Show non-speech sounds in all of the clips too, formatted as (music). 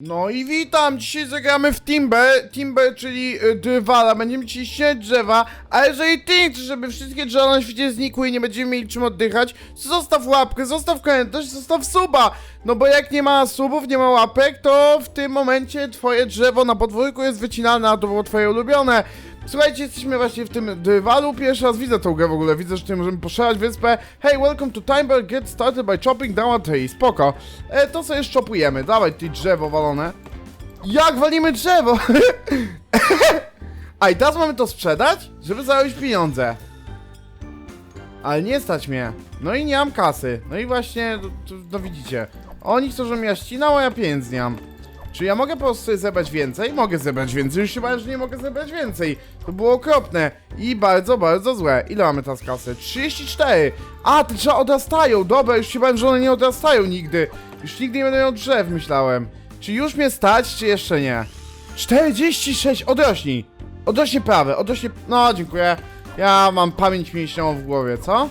No i witam, dzisiaj zagramy w Timber, Timber, czyli y, drwala, będziemy dzisiaj ścinać drzewa, a jeżeli ty chcesz, żeby wszystkie drzewa na świecie znikły i nie będziemy mieli czym oddychać, zostaw łapkę, zostaw komentarz, zostaw suba, no bo jak nie ma subów, nie ma łapek, to w tym momencie twoje drzewo na podwórku jest wycinane, a to było twoje ulubione. Słuchajcie, jesteśmy właśnie w tym dywalu. Pierwszy raz widzę tą grę w ogóle. Widzę, że tutaj możemy poszerzać wyspę. Hey, welcome to Timber. Get started by chopping down a tree. Spoko. E, to sobie szczopujemy. Dawaj, ty drzewo walone. Jak walimy drzewo? (laughs) A i teraz mamy to sprzedać, żeby zarobić pieniądze. Ale nie stać mnie. No i nie mam kasy. No i właśnie, no, no widzicie. Oni chcą, żebym ja ścinał, a ja pieniędzy nie mam. Czy ja mogę po prostu zebrać więcej? Mogę zebrać więcej, już bałem, że nie mogę zebrać więcej. To było okropne i bardzo, bardzo złe. Ile mamy teraz kasy? 34! A, te drzewa odrastają, dobra, już się bałem, że one nie odrastają nigdy. Już nigdy nie będę miał drzew, myślałem. Czy już mnie stać, czy jeszcze nie? 46, odrośnij! Odrośnie prawe, odrośnie... No, dziękuję. Ja mam pamięć mięśniową w głowie, co?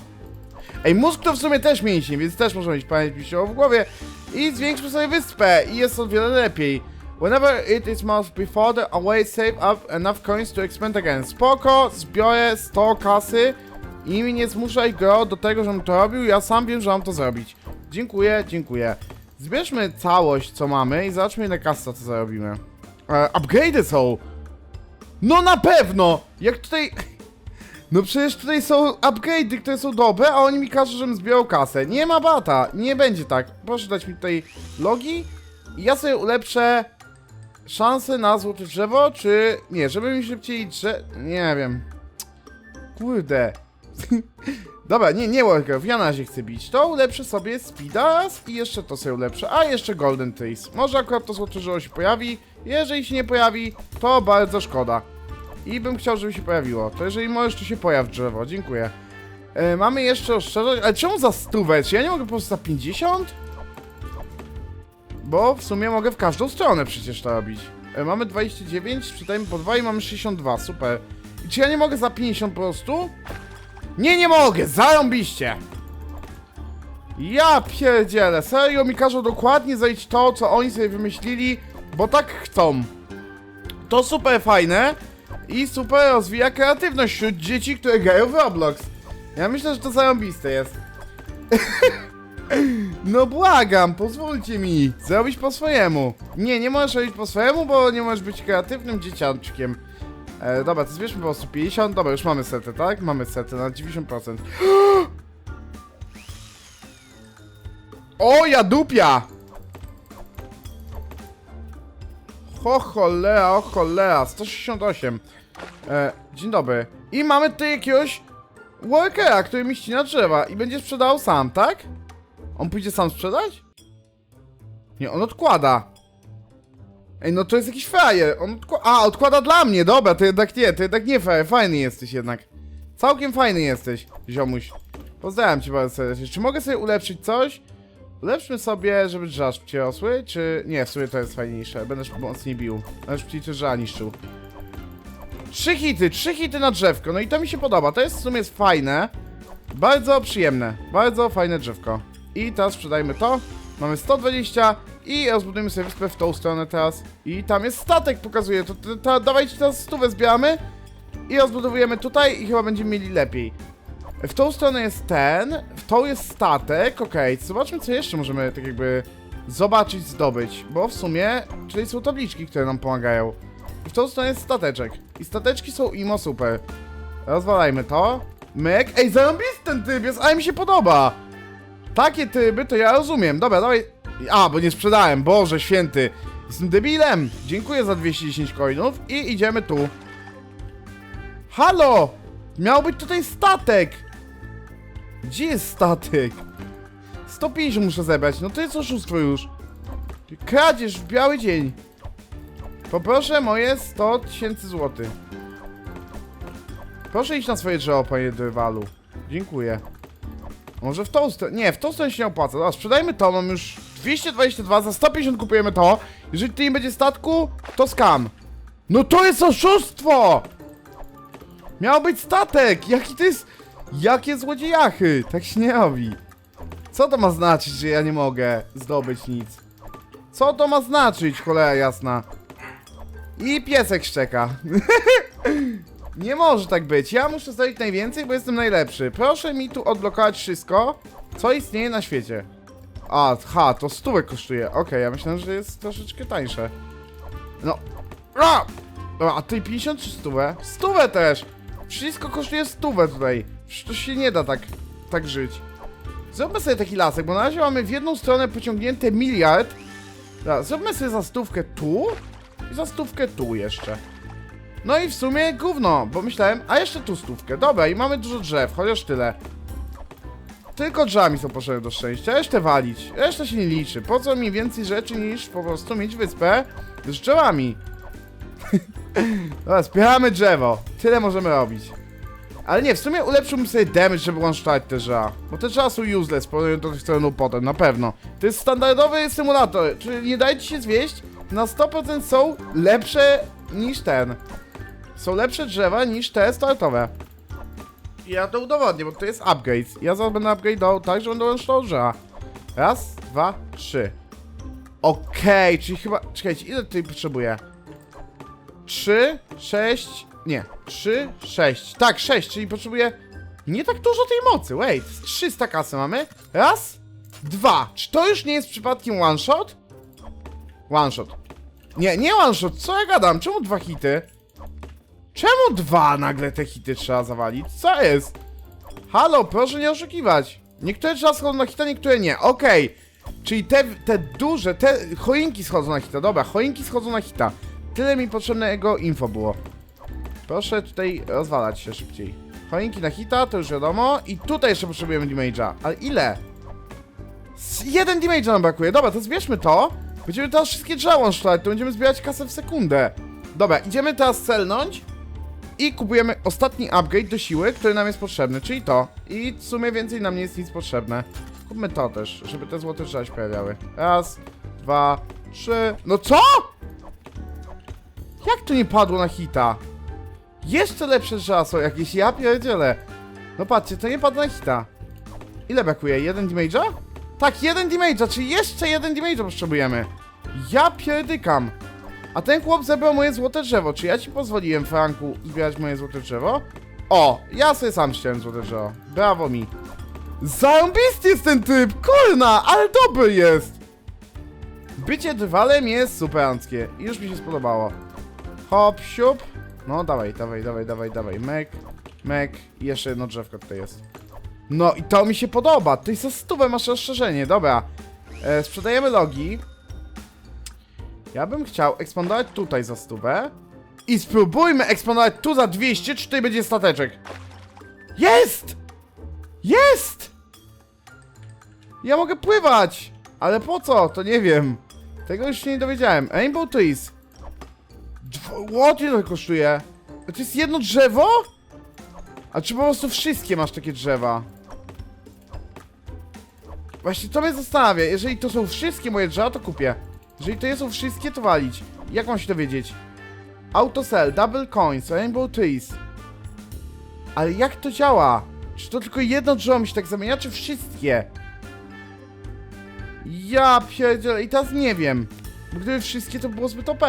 Ej, mózg to w sumie też mięśnie, więc też może mieć pamięć mięśniową w głowie. I zwiększmy sobie wyspę i jest o wiele lepiej. Whenever it is most before the away save up enough coins to expand again. Spoko, zbiorę 100 kasy i nie zmuszaj go do tego, żebym to robił, ja sam wiem, że mam to zrobić. Dziękuję, dziękuję. Zbierzmy całość, co mamy i zobaczmy ile kasy to zarobimy. E, upgrade'y są! No na pewno! Jak tutaj... No przecież tutaj są upgrade'y, które są dobre, a oni mi każą, żebym zbierał kasę. Nie ma bata, nie będzie tak. Proszę dać mi tutaj logi i ja sobie ulepszę szanse na złote drzewo, czy... Nie, żeby mi szybciej drze... Nie wiem. Kurde. (laughs) Dobra, nie, nie Warcraft, ja na razie chcę bić. To ulepszę sobie Speeda raz i jeszcze to sobie ulepszę, a jeszcze Golden Trees. Może akurat to złote drzewo się pojawi. Jeżeli się nie pojawi, to bardzo szkoda. I bym chciał, żeby się pojawiło. To jeżeli możesz, to się pojaw drzewo. Dziękuję. E, mamy jeszcze oszczędzać. Ale czemu za stówę? Czy ja nie mogę po prostu za 50? Bo w sumie mogę w każdą stronę przecież to robić. E, mamy 29, sprzedajmy po 2 i mamy 62. Super. I czy ja nie mogę za 50 po prostu? Nie, nie mogę! Zarąbiście! Ja pierdzielę, serio mi każą dokładnie zejść to, co oni sobie wymyślili, bo tak chcą. To super fajne i super rozwija kreatywność wśród dzieci, które grają w Roblox. Ja myślę, że to zarąbiste jest. (laughs) No błagam, pozwólcie mi zrobić po swojemu. Nie, nie możesz robić po swojemu, bo nie możesz być kreatywnym dzieciaczkiem. E, dobra, to zbierzmy po prostu 50. Dobra, już mamy setę, tak? Mamy setę na 90%. (gasps) O, ja dupia! Ho cholera, o cholera, 168. E, dzień dobry. I mamy tutaj jakiegoś workera, który mi ścina drzewa i będzie sprzedał sam, tak? On pójdzie sam sprzedać? Nie, on odkłada. Ej, no to jest jakiś frajer. On odkła A, odkłada dla mnie, dobra, to jednak nie, to jednak nie frajer. Fajny jesteś jednak. Całkiem fajny jesteś, ziomuś. Pozdrawiam cię bardzo serdecznie. Czy mogę sobie ulepszyć coś? Ulepszmy sobie, żeby drzewa szybciej rosły, czy... Nie, w sumie to jest fajniejsze. Będę sz- mocniej bił. Szybciej te drzewa niszczył. Trzy hity, trzy hity na drzewko. No i to mi się podoba. To jest w sumie fajne. Bardzo przyjemne. Bardzo fajne drzewko. I teraz sprzedajmy to. Mamy 120 i rozbudujemy sobie wyspę w tą stronę teraz. I tam jest statek, pokazuje. To, to, to dawajcie teraz stówę zbieramy i rozbudowujemy tutaj i chyba będziemy mieli lepiej. W tą stronę jest ten, w tą jest statek, okej, zobaczmy co jeszcze możemy tak jakby zobaczyć, zdobyć, bo w sumie tutaj są tabliczki, które nam pomagają. I w tą stronę jest stateczek i stateczki są imo super. Rozwalajmy to. Myk, ej zarąbisty ten tryb jest, ale mi się podoba. Takie tryby to ja rozumiem, dobra, dawaj. A, bo nie sprzedałem, Boże święty. Jestem debilem. Dziękuję za 210 coinów i idziemy tu. Halo! Miał być tutaj statek! Gdzie jest statek? 150 muszę zebrać, no to jest oszustwo już. Kradzież w biały dzień. Poproszę moje 100 tysięcy złotych. Proszę iść na swoje drzewo, panie Drwalu. Dziękuję. Może w tą stronę. Nie, w tą stronę się nie opłaca. Dobra, sprzedajmy to, mam już 222, za 150 kupujemy to. Jeżeli tutaj nie będzie statku, to skam. No to jest oszustwo! Miał być statek! Jaki to jest... Jakie złodziejachy! Tak się nie robi. Co to ma znaczyć, że ja nie mogę zdobyć nic? Co to ma znaczyć, cholera jasna? I piesek szczeka. (laughs) Nie może tak być. Ja muszę zrobić najwięcej, bo jestem najlepszy. Proszę mi tu odblokować wszystko, co istnieje na świecie. A, ha, to stówę kosztuje. Okej, ja myślałem, że jest troszeczkę tańsze. No. A! A ty 50 czy stówę? Stówę też! Wszystko kosztuje stówę tutaj. To się nie da tak, tak żyć. Zróbmy sobie taki lasek, bo na razie mamy w jedną stronę pociągnięte miliard. Dobra, zróbmy sobie za stówkę tu i za stówkę tu jeszcze. No i w sumie gówno, bo myślałem, a jeszcze tu stówkę. Dobra, i mamy dużo drzew, chociaż tyle. Tylko drzewami są potrzebne do szczęścia, resztę walić. Reszta się nie liczy. Po co mi więcej rzeczy niż po prostu mieć wyspę z drzewami? (laughs) Dobra, zbieramy drzewo. Tyle możemy robić. Ale nie, w sumie ulepszyłbym sobie damage, żeby one-shot te drzewa. Bo te drzewa są useless, powiem do tych stron potem, na pewno. To jest standardowy symulator, czyli nie dajcie się zwieść, na 100% są lepsze niż ten. Są lepsze drzewa niż te startowe. Ja to udowodnię, bo to jest upgrade. Ja zaraz będę upgrade'ował tak, że będę one-shot drzewa. Raz, dwa, trzy. Okej, czyli chyba... Czekajcie, ile tutaj potrzebuję? 3, 6, nie, 3, 6. Tak, 6, czyli potrzebuję nie tak dużo tej mocy. Wait, 300 kasy mamy. Raz, dwa. Czy to już nie jest przypadkiem one shot? One shot. Nie, nie one shot, co ja gadam? Czemu dwa hity? Czemu dwa nagle te hity trzeba zawalić? Co jest? Halo, proszę nie oszukiwać. Niektóre trzeba schodzą na hita, niektóre nie. Okej. Czyli te, te duże, te choinki schodzą na hita. Dobra, choinki schodzą na hita. Tyle mi potrzebnego info było. Proszę tutaj rozwalać się szybciej. Choinki na hita, to już wiadomo. I tutaj jeszcze potrzebujemy damage'a. Ale ile? Z jeden damage'a nam brakuje. Dobra, to zbierzmy to. Będziemy teraz wszystkie drzewa one to będziemy zbierać kasę w sekundę. Dobra, idziemy teraz celnąć. I kupujemy ostatni upgrade do siły, który nam jest potrzebny, czyli to. I w sumie więcej nam nie jest nic potrzebne. Kupmy to też, żeby te złote drzewa się pojawiały. Raz, dwa, trzy. No co? Jak to nie padło na hita? Jeszcze lepsze są jakieś, ja pierdzielę. No patrzcie, to nie padło na hita. Ile brakuje? Jeden damage'a? Tak, jeden damage'a, czyli jeszcze jeden damage'a potrzebujemy. Ja pierdykam. A ten chłop zebrał moje złote drzewo. Czy ja ci pozwoliłem, Franku, zbierać moje złote drzewo? O, ja sobie sam ściąłem złote drzewo. Brawo mi. Zarąbisty jest ten typ, kurna, ale dobry jest. Bycie drwalem jest superanckie. Już mi się spodobało. Hop, siup. No, dawaj, dawaj, dawaj, dawaj, dawaj. Mek, mek. I jeszcze jedno drzewko tutaj jest. No i to mi się podoba. Ty za stówę masz rozszerzenie, dobra. E, sprzedajemy logi. Ja bym chciał ekspandować tutaj za stówę. I spróbujmy ekspandować tu za 200, czy tutaj będzie stateczek. Jest! Jest! Ja mogę pływać! Ale po co? To nie wiem. Tego już się nie dowiedziałem. Rainbow Trees. What to kosztuje? To jest jedno drzewo? A czy po prostu wszystkie masz takie drzewa? Właśnie to mnie zastanawia. Jeżeli to są wszystkie moje drzewa, to kupię. Jeżeli to nie są wszystkie, to walić. Jak mam się dowiedzieć? Autosell, double coins, rainbow trees. Ale jak to działa? Czy to tylko jedno drzewo mi się tak zamienia, czy wszystkie? Ja pierdzielę, i teraz nie wiem. Bo gdyby wszystkie, to było zbyt OP.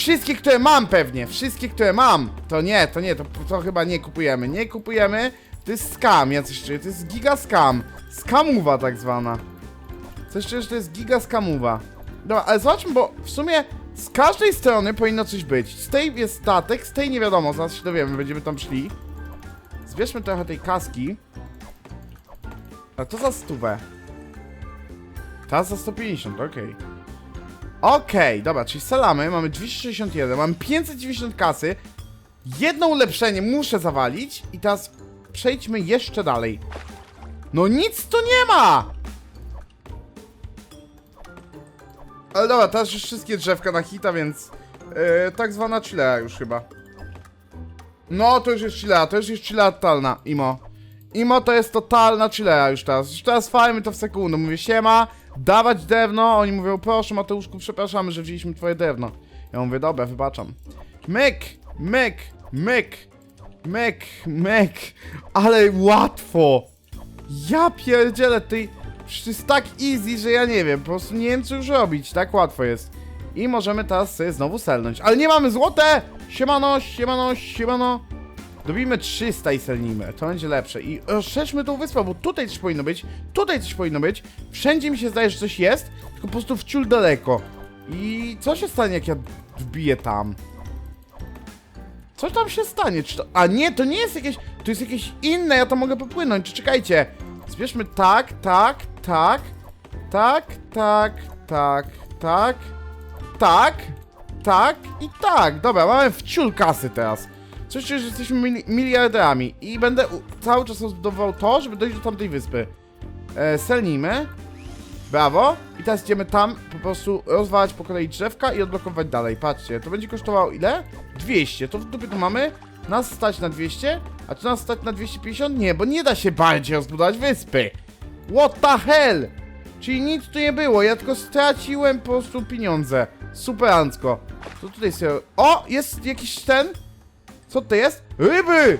Wszystkie, które mam pewnie, wszystkie, które mam. To nie, to nie, to, to chyba nie kupujemy. Nie kupujemy. To jest scam, ja coś czuję, to jest giga scam. Skamuwa tak zwana. Coś czuję, że to jest giga skamuwa. Dobra, ale zobaczmy, bo w sumie z każdej strony powinno coś być. Z tej jest statek, z tej nie wiadomo, zaraz się dowiemy, będziemy tam szli. Zbierzmy trochę tej kaski. A to za stówę. Ta za 150, okej. Okej, dobra, czyli salamy, mamy 261, mamy 590 kasy. Jedno ulepszenie muszę zawalić i teraz przejdźmy jeszcze dalej. No nic tu nie ma! Ale dobra, teraz już wszystkie drzewka na hita, więc yy, tak zwana chillera już chyba. No, to już jest chillera, to już jest chillera totalna, Imo. Imo to jest totalna chillera już teraz. Już teraz fajmy to w sekundę. Mówię, siema, dawać drewno. Oni mówią, proszę Mateuszku, przepraszamy, że wzięliśmy twoje drewno. Ja mówię, dobra, wybaczam. Myk, myk, myk, myk, myk. Ale łatwo. Ja pierdzielę, to jest tak easy, że ja nie wiem, po prostu nie wiem co już robić, tak łatwo jest. I możemy teraz sobie znowu selnąć. Ale nie mamy złote! Siemano, siemano, siemano. Dobijmy 300 i selnijmy, to będzie lepsze. I rozszerzmy tą wyspę, bo tutaj coś powinno być, tutaj coś powinno być. Wszędzie mi się zdaje, że coś jest, tylko po prostu wciul daleko. I co się stanie, jak ja wbiję tam? Co tam się stanie? Czy to... A nie, to nie jest jakieś... To jest jakieś inne, ja to mogę popłynąć. Czy czekajcie. Zbierzmy tak, tak, tak, tak, tak, tak, tak, tak, tak i tak. Dobra, mamy wciul kasy teraz. Coś czuję, że jesteśmy mili miliarderami i będę cały czas rozbudował to, żeby dojść do tamtej wyspy. E, selnijmy. Brawo. I teraz idziemy tam po prostu rozwalać po kolei drzewka i odblokować dalej. Patrzcie, to będzie kosztowało ile? 200. To w dupie to mamy. Nas stać na 200, a czy nas stać na 250? Nie, bo nie da się bardziej rozbudować wyspy. What the hell? Czyli nic tu nie było, ja tylko straciłem po prostu pieniądze. Superancko. To tutaj sobie... O! Jest jakiś ten... Co to jest? Ryby!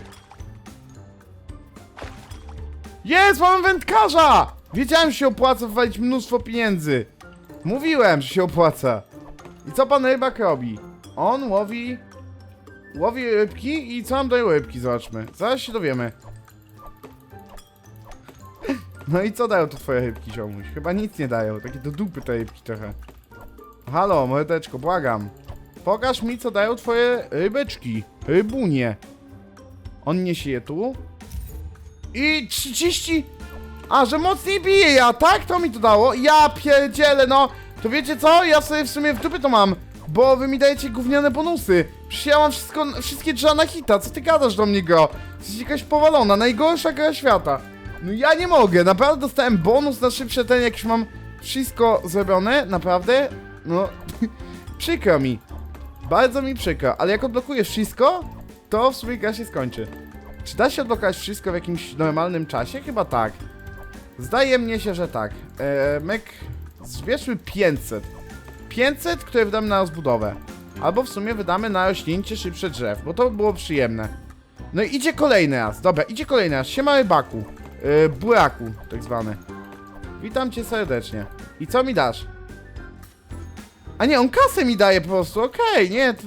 Jest! Mamy wędkarza! Wiedziałem, że się opłaca wywalić mnóstwo pieniędzy. Mówiłem, że się opłaca. I co pan rybak robi? On łowi... Łowi rybki i co nam dają rybki? Zobaczmy. Zaraz się dowiemy. No i co dają te twoje rybki, ziomuś? Chyba nic nie dają. Takie do dupy te rybki trochę. Halo, mordeczko, błagam. Pokaż mi, co dają twoje rybeczki. Rybunie. On niesie je tu. I 30... A, że mocniej bije ja, tak? To mi to dało. Ja pierdzielę, no. To wiecie co? Ja sobie w sumie w dupie to mam. Bo wy mi dajecie gówniane bonusy. Przecież ja mam wszystko, wszystkie drzewa na hita. Co ty gadasz do mnie, gro? Jesteś jakaś powalona. Najgorsza gra świata. No ja nie mogę. Naprawdę dostałem bonus na szybsze ten, jak już mam wszystko zrobione. Naprawdę. No, (laughs) przykro mi. Bardzo mi przykro. Ale jak odblokuję wszystko, to w sumie gra się skończy. Czy da się odblokować wszystko w jakimś normalnym czasie? Chyba tak. Zdaje mnie się, że tak. Eee, mek... Zbierzmy 500. 500, które wydamy na rozbudowę. Albo w sumie wydamy na rośnięcie szybsze drzew, bo to by było przyjemne. No i idzie kolejny raz. Dobra, idzie kolejny raz. Siema rybaku. Eee, buraku, tak zwany. Witam cię serdecznie. I co mi dasz? A nie, on kasę mi daje po prostu. Okej, nie. To,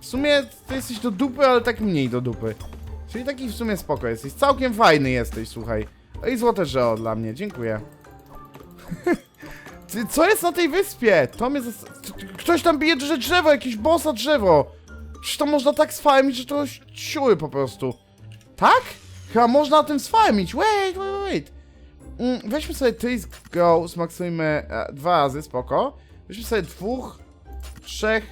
w sumie ty jesteś do dupy, ale tak mniej do dupy. Czyli taki w sumie spoko jesteś. Całkiem fajny jesteś, słuchaj. No i złote żeo dla mnie, dziękuję. (laughs) Co jest na tej wyspie? To mnie Ktoś tam bije duże drzewo, jakieś bossa drzewo. Przecież to można tak sfarmić, że to siły po prostu. Tak? Chyba można na tym sfarmić. Wait, wait, wait. Mm, weźmy sobie Trees Go, zmaksujmy e, dwa razy, spoko. Weźmy sobie dwóch, trzech,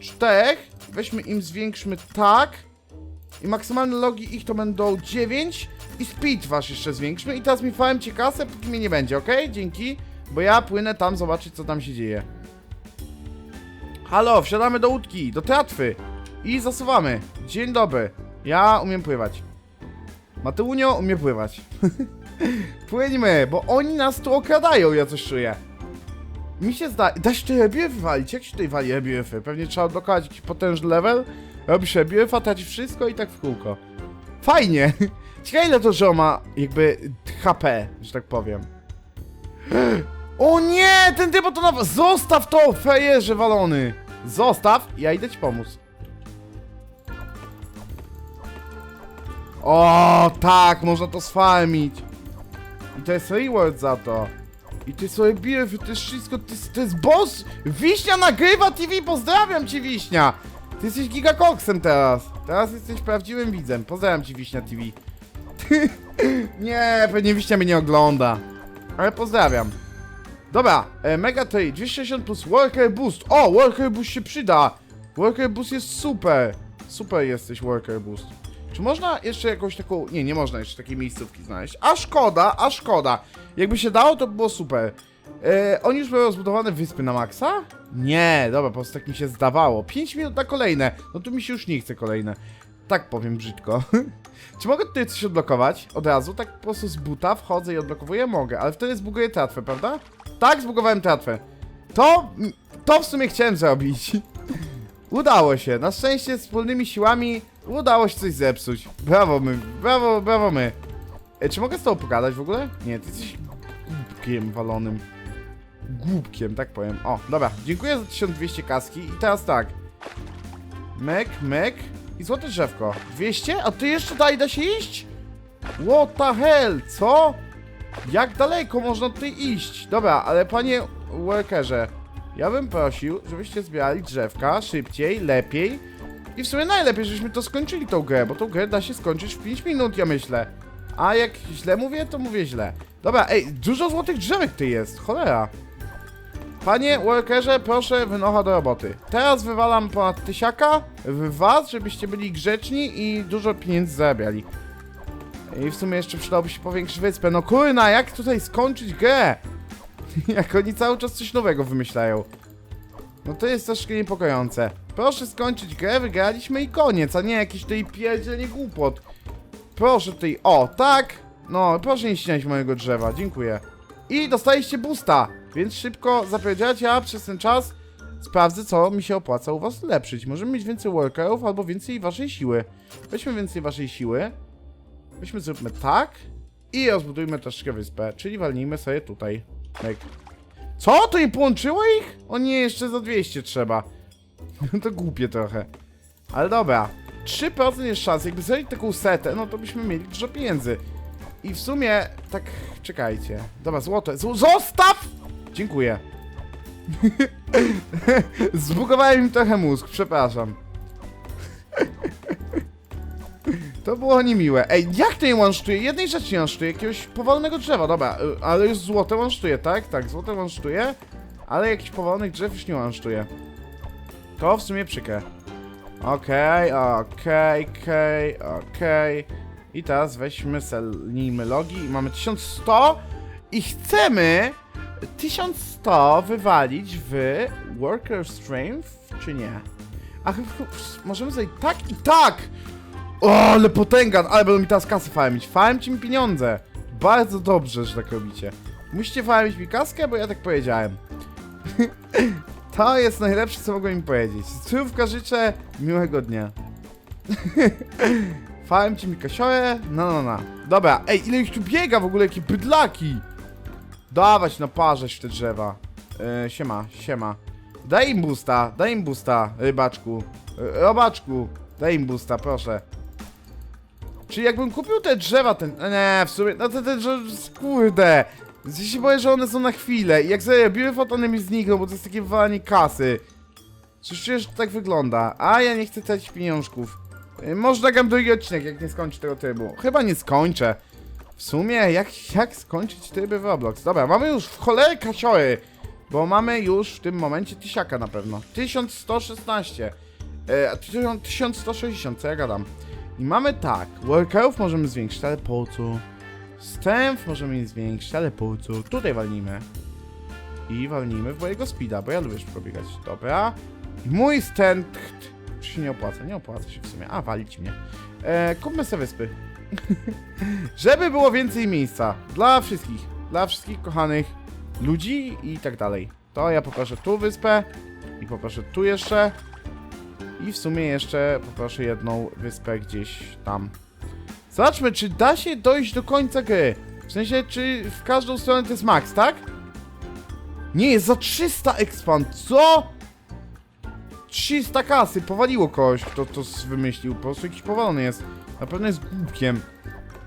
czterech. Weźmy im, zwiększmy tak. I maksymalne logi ich to będą 9 i speed wasz jeszcze zwiększmy i teraz mi fałem cię kasę, póki mnie nie będzie, ok? Dzięki, bo ja płynę tam zobaczyć co tam się dzieje. Halo, wsiadamy do łódki, do tratwy i zasuwamy. Dzień dobry, ja umiem pływać. Mateunio umie pływać. (laughs) Płyńmy, bo oni nas tu okradają, ja coś czuję. Mi się zda... Da się tutaj rebiefy walić? Jak się tutaj wali rebiefy? Pewnie trzeba odblokować jakiś potężny level. Robisz rebiefa, tracisz wszystko i tak w kółko. Fajnie! (laughs) Ciekawe ile to, że ma jakby HP, że tak powiem. (gasps) O nie! Ten typ to na... Zostaw to, fejerze walony! Zostaw, ja idę ci pomóc. O, tak, można to sfarmić. I to jest reward za to. I ty sobie bierz, to jest wszystko, to jest, jest boss! Wiśnia nagrywa TV, pozdrawiam cię Wiśnia! Ty jesteś gigakoksem teraz. Teraz jesteś prawdziwym widzem. Pozdrawiam ci Wiśnia TV. (laughs) nie, pewnie Wiśnia mnie nie ogląda. Ale pozdrawiam. Dobra, e, Mega Trade 260 plus Worker Boost. O, Worker Boost się przyda. Worker Boost jest super. Super jesteś Worker Boost. Czy można jeszcze jakąś taką... Nie, nie można jeszcze takiej miejscówki znaleźć. A szkoda, a szkoda. Jakby się dało, to by było super. E, oni już były rozbudowane wyspy na maksa? Nie, dobra, po prostu tak mi się zdawało. 5 minut na kolejne. No tu mi się już nie chce kolejne. Tak powiem brzydko. (laughs) Czy mogę tutaj coś odblokować? Od razu, tak po prostu z buta wchodzę i odblokowuję? Mogę, ale wtedy zbuguję tratwę, prawda? Tak, zbugowałem tratwę. To, to w sumie chciałem zrobić. (laughs) Udało się. Na szczęście wspólnymi siłami udało się coś zepsuć. Brawo my, brawo, brawo my. E, czy mogę z tobą pogadać w ogóle? Nie, ty jesteś głupkiem walonym. Głupkiem, tak powiem. O, dobra, dziękuję za 1200 kaski i teraz tak. Mek, mek i złote drzewko. 200? A ty jeszcze dalej da się iść? What the hell, co? Jak daleko można tutaj iść? Dobra, ale panie workerze, ja bym prosił, żebyście zbierali drzewka szybciej, lepiej i w sumie najlepiej, żebyśmy to skończyli tą grę, bo tą grę da się skończyć w 5 minut, ja myślę. A jak źle mówię, to mówię źle. Dobra, ej, dużo złotych drzewek tu jest, cholera. Panie workerze, proszę wynocha do roboty. Teraz wywalam ponad tysiaka w was, żebyście byli grzeczni i dużo pieniędzy zarabiali. I w sumie jeszcze przydałoby się powiększyć wyspę. No kurna, jak tutaj skończyć grę? (laughs) jak oni cały czas coś nowego wymyślają. No to jest troszkę niepokojące. Proszę skończyć grę, wygraliśmy i koniec, a nie jakieś tutaj pierdzielenie głupot. Proszę tutaj, o, tak? No, proszę nie ścinać mojego drzewa, dziękuję. I dostaliście boosta, więc szybko zapierdzielacie, a przez ten czas sprawdzę, co mi się opłaca u was lepszyć. Możemy mieć więcej workerów albo więcej waszej siły. Weźmy więcej waszej siły. Weźmy, zróbmy tak. I rozbudujmy troszkę wyspę, czyli walnijmy sobie tutaj. Myk. Co? To nie połączyło ich? O nie, jeszcze za 200 trzeba. (laughs) to głupie trochę. Ale dobra. 3% jest szans. Jakby zrobić taką setę, no to byśmy mieli dużo pieniędzy. I w sumie, tak, czekajcie. Dobra, złote. Z zostaw! Dziękuję. (laughs) Zbugowałem im trochę mózg, przepraszam. (laughs) To było niemiłe. Ej, jak nie łącztuje? Jednej rzeczy łącztuje, jakiegoś powolnego drzewa, dobra, y, ale już złote łącztuje, tak? Tak, złote łącztuje, ale jakichś powolnych drzew już nie łącztuje. To w sumie przykre. Okej, okej, okej, okej. I teraz weźmy, selnijmy logi i mamy 1100 i chcemy 1100 wywalić w Worker Strength, czy nie? Ach, możemy zrobić tak i tak! O, ale potęga, ale będą mi teraz kasy farmić. Farmcie mi pieniądze. Bardzo dobrze, że tak robicie. Musicie farmić mi kaskę, bo ja tak powiedziałem. (laughs) to jest najlepsze, co mogłem im powiedzieć. Zdrówka życzę, miłego dnia. (laughs) Farmcie mi kasiorę, no no no. Dobra, ej, ile ich tu biega w ogóle, jakie bydlaki. Dawać na parzeć w te drzewa. E, siema, siema. Daj im busta, daj im busta, rybaczku. E, robaczku, daj im busta, proszę. Czyli jakbym kupił te drzewa, ten... Nie, w sumie, no te, te drzewa, kurde. Ja się boję, że one są na chwilę i jak zarobiły fotony mi znikną, bo to jest takie wywalanie kasy. Że to tak wygląda, a ja nie chcę tracić pieniążków. Y, Może nagram drugi odcinek, jak nie skończę tego trybu. Chyba nie skończę. W sumie, jak, jak skończyć tryby w Roblox? Dobra, mamy już w cholerę kasiory, bo mamy już w tym momencie tysiaka na pewno. 1116. E, a 1160, co ja gadam. I mamy tak, workerów możemy zwiększyć, ale po co? Strength możemy zwiększyć, ale po co? Tutaj walnijmy. I walnijmy w mojego speeda, bo ja lubię szybko biegać. Dobra. Mój strength się nie opłaca? Nie opłaca się w sumie. A, walić mnie. E, kupmy sobie wyspy. (laughs) Żeby było więcej miejsca. Dla wszystkich. Dla wszystkich kochanych ludzi i tak dalej. To ja poproszę tu wyspę. I poproszę tu jeszcze. I w sumie jeszcze poproszę jedną wyspę gdzieś tam. Zobaczmy, czy da się dojść do końca gry. W sensie, czy w każdą stronę to jest max, tak? Nie, jest za 300 expand. Co? 300 kasy, powaliło kogoś, kto to wymyślił. Po prostu jakiś powolony jest. Na pewno jest głupkiem,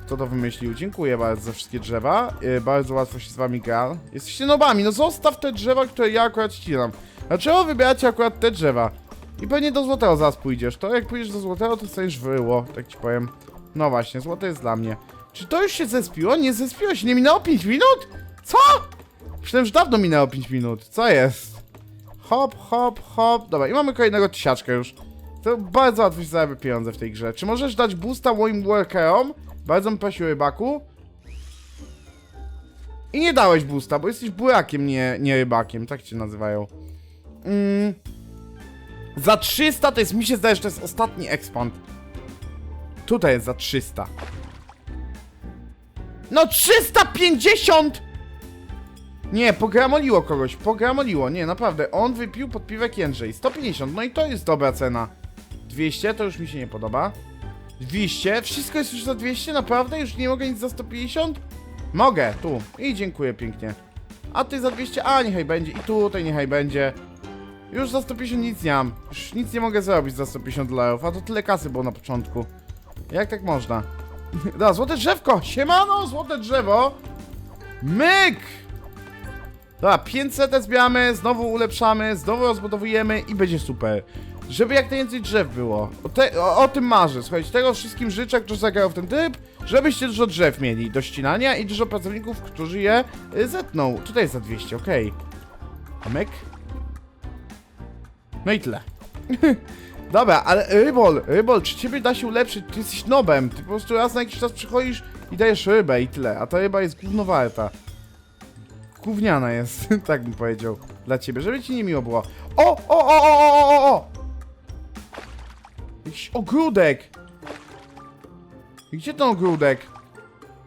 kto to wymyślił. Dziękuję bardzo za wszystkie drzewa. Yy, bardzo łatwo się z wami gra. Jesteście nobami, no zostaw te drzewa, które ja akurat ścinam. Dlaczego wybieracie akurat te drzewa? I pewnie do złotego zaraz pójdziesz. To jak pójdziesz do złotego, to stajesz wyło, tak ci powiem. No właśnie, złote jest dla mnie. Czy to już się zespiło? Nie zespiło się, nie minęło 5 minut? Co? Myślałem, że dawno minęło 5 minut. Co jest? Hop, hop, hop. Dobra, i mamy kolejnego tysiaczka już. To bardzo łatwo się zarabia pieniądze w tej grze. Czy możesz dać boosta moim workerom? Bardzo bym prosił rybaku. I nie dałeś boosta, bo jesteś burakiem, nie, nie rybakiem. Tak cię nazywają. Mm. Za 300 to jest, mi się zdaje, że to jest ostatni expand. Tutaj jest za 300. No 350! Nie, pogramoliło kogoś, pogramoliło, nie, naprawdę. On wypił podpiwek Jędrzej. 150, no i to jest dobra cena. 200, to już mi się nie podoba. 200, wszystko jest już za 200, naprawdę? Już nie mogę nic za 150? Mogę, tu. I dziękuję pięknie. A ty za 200, a niechaj będzie. I tutaj niechaj będzie. Już za 150 nic nie mam. Już nic nie mogę zrobić za 150 dolarów, a to tyle kasy było na początku. Jak tak można? (laughs) Da, złote drzewko! Siemano, złote drzewo! Myk! Dobra, 500 zbieramy, znowu ulepszamy, znowu rozbudowujemy i będzie super. Żeby jak najwięcej drzew było. O, te, o, o tym marzę. Słuchajcie, tego wszystkim życzę, którzy zagrają w ten typ, żebyście dużo drzew mieli do ścinania i dużo pracowników, którzy je y, zetną. Tutaj jest za 200, okej. Myk. No i tyle. (laughs) Dobra, ale Rybol, Rybol, czy ciebie da się ulepszyć? Ty jesteś nobem, ty po prostu raz na jakiś czas przychodzisz i dajesz rybę i tyle, a ta ryba jest gównowarta. Gówniana jest, (laughs) tak bym powiedział, dla ciebie, żeby ci nie miło było. O, o, o, o, o, o, o! Jakiś ogródek! Gdzie ten ogródek?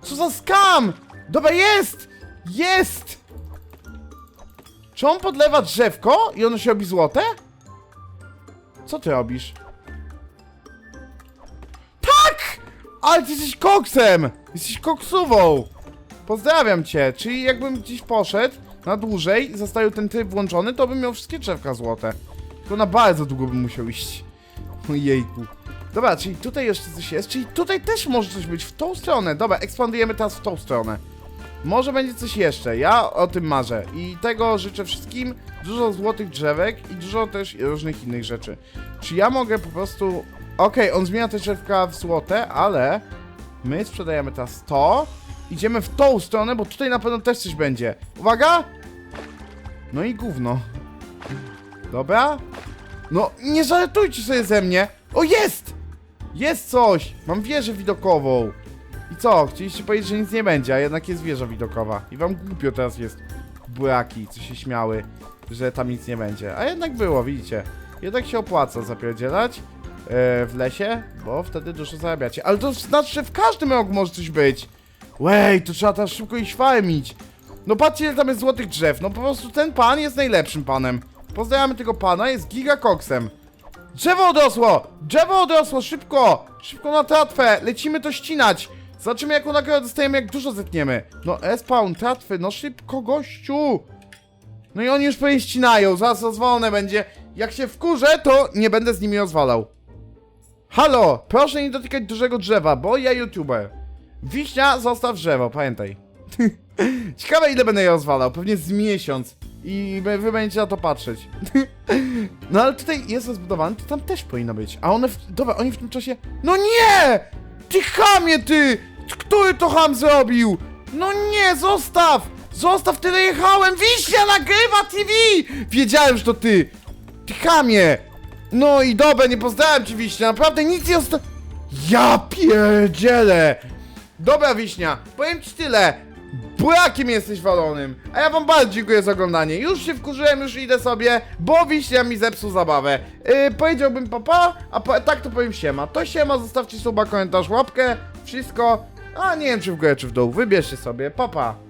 Co za skam! Dobra, jest! Jest! Czy on podlewa drzewko i ono się robi złote? Co ty robisz? Tak! Ale ty jesteś koksem! Jesteś koksową! Pozdrawiam cię, czyli jakbym gdzieś poszedł na dłużej zostawił ten tryb włączony, to bym miał wszystkie drzewka złote. Tylko na bardzo długo bym musiał iść. (laughs) Ojejku. Dobra, czyli tutaj jeszcze coś jest, czyli tutaj też może coś być w tą stronę. Dobra, ekspandujemy teraz w tą stronę. Może będzie coś jeszcze, ja o tym marzę i tego życzę wszystkim. Dużo złotych drzewek i dużo też różnych innych rzeczy. Czy ja mogę po prostu... Okej, on zmienia te drzewka w złote, ale my sprzedajemy teraz to. Idziemy w tą stronę, bo tutaj na pewno też coś będzie. Uwaga! No i gówno. Dobra? No, nie żartujcie sobie ze mnie! O, jest! Jest coś! Mam wieżę widokową. I co? Chcieliście powiedzieć, że nic nie będzie, a jednak jest wieża widokowa. I wam głupio teraz jest. Buraki, co się śmiały, że tam nic nie będzie. A jednak było, widzicie. Jednak się opłaca zapierdzielać e, w lesie, bo wtedy dużo zarabiacie. Ale to znaczy, że w każdym roku może coś być. Wej, to trzeba teraz szybko iść farmić. No patrzcie, ile tam jest złotych drzew. No po prostu ten pan jest najlepszym panem. Pozdrawiamy tego pana, jest gigakoksem. Drzewo odrosło! Drzewo odrosło, szybko! Szybko na tratwę, lecimy to ścinać! Zobaczymy jaką nagrodę dostajemy, jak dużo zetniemy. No, respawn, tratwy, no szybko, gościu! No i oni już pewnie zaraz rozwalone będzie. Jak się wkurzę, to nie będę z nimi rozwalał. Halo, proszę nie dotykać dużego drzewa, bo ja youtuber. Wiśnia, zostaw drzewo, pamiętaj. (laughs) Ciekawe ile będę je rozwalał, pewnie z miesiąc. I wy będziecie na to patrzeć. (laughs) no ale tutaj jest rozbudowany, to tam też powinno być. A one, w... dobra, oni w tym czasie... No nie! Ty chamie, ty! Który to ham zrobił? No nie, zostaw! Zostaw, tyle jechałem! Wiśnia nagrywa TV! Wiedziałem, że to ty! Ty chamie! No i dobra, nie pozdrawiam ci Wiśnia, naprawdę nic nie osta... Ja pierdzielę! Dobra Wiśnia, powiem ci tyle. Burakiem jesteś walonym. A ja wam bardzo dziękuję za oglądanie. Już się wkurzyłem, już idę sobie, bo Wiśnia mi zepsuł zabawę. Yy, powiedziałbym papa, a po, tak to powiem siema. To siema, zostawcie suba, komentarz, łapkę, wszystko. A nie wiem czy w górę czy w dół, wybierzcie sobie, papa.